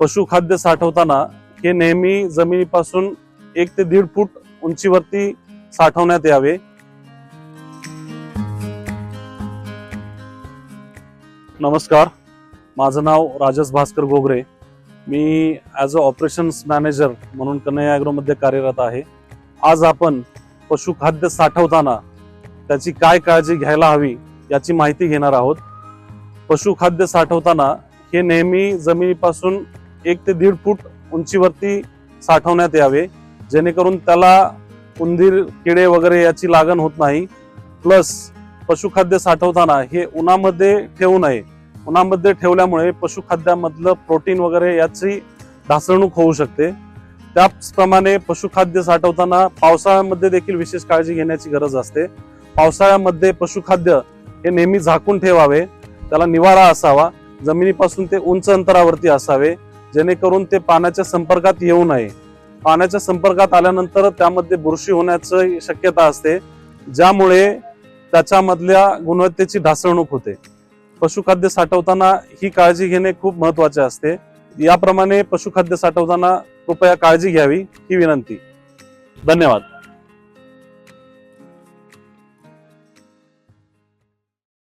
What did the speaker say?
पशुखाद्य साठवताना हे नेहमी जमिनीपासून एक ते दीड फूट उंचीवरती साठवण्यात यावे. नमस्कार. माझं नाव राजस भास्कर गोगरे. मी ॲज अ ऑपरेशन्स मॅनेजर म्हणून कन्हैया ॲग्रोमध्ये कार्यरत आहे. आज आपण पशुखाद्य साठवताना त्याची काय काळजी घ्यायला हवी याची माहिती घेणार आहोत. पशुखाद्य साठवताना हे नेहमी जमिनीपासून एक ते दीड फूट उंचीवरती साठवण्यात यावे जेणेकरून त्याला उंदीर किडे वगैरे याची लागण होत नाही. प्लस पशुखाद्य साठवताना हे उन्हामध्ये ठेवू नये. उन्हामध्ये ठेवल्यामुळे पशुखाद्यामधलं प्रोटीन वगैरे याची ढासळणूक होऊ शकते. त्याचप्रमाणे पशुखाद्य साठवताना पावसाळ्यामध्ये देखील विशेष काळजी घेण्याची गरज असते. पावसाळ्यामध्ये पशुखाद्य हे नेहमी झाकून ठेवावे. त्याला निवारा असावा. जमिनीपासून ते उंच अंतरावरती असावे. जेणेकरून ते पाण्याच्या संपर्कात येऊ नये. पाण्याच्या संपर्कात आल्यानंतर त्यामध्ये बुरशी होण्याची शक्यता असते ज्यामुळे त्याच्यामधल्या गुणवत्तेची ढासळणूक होते. पशुखाद्य साठवताना ही काळजी घेणे खूप महत्त्वाचे असते. याप्रमाणे पशुखाद्य साठवताना कृपया काळजी घ्यावी ही विनंती. धन्यवाद.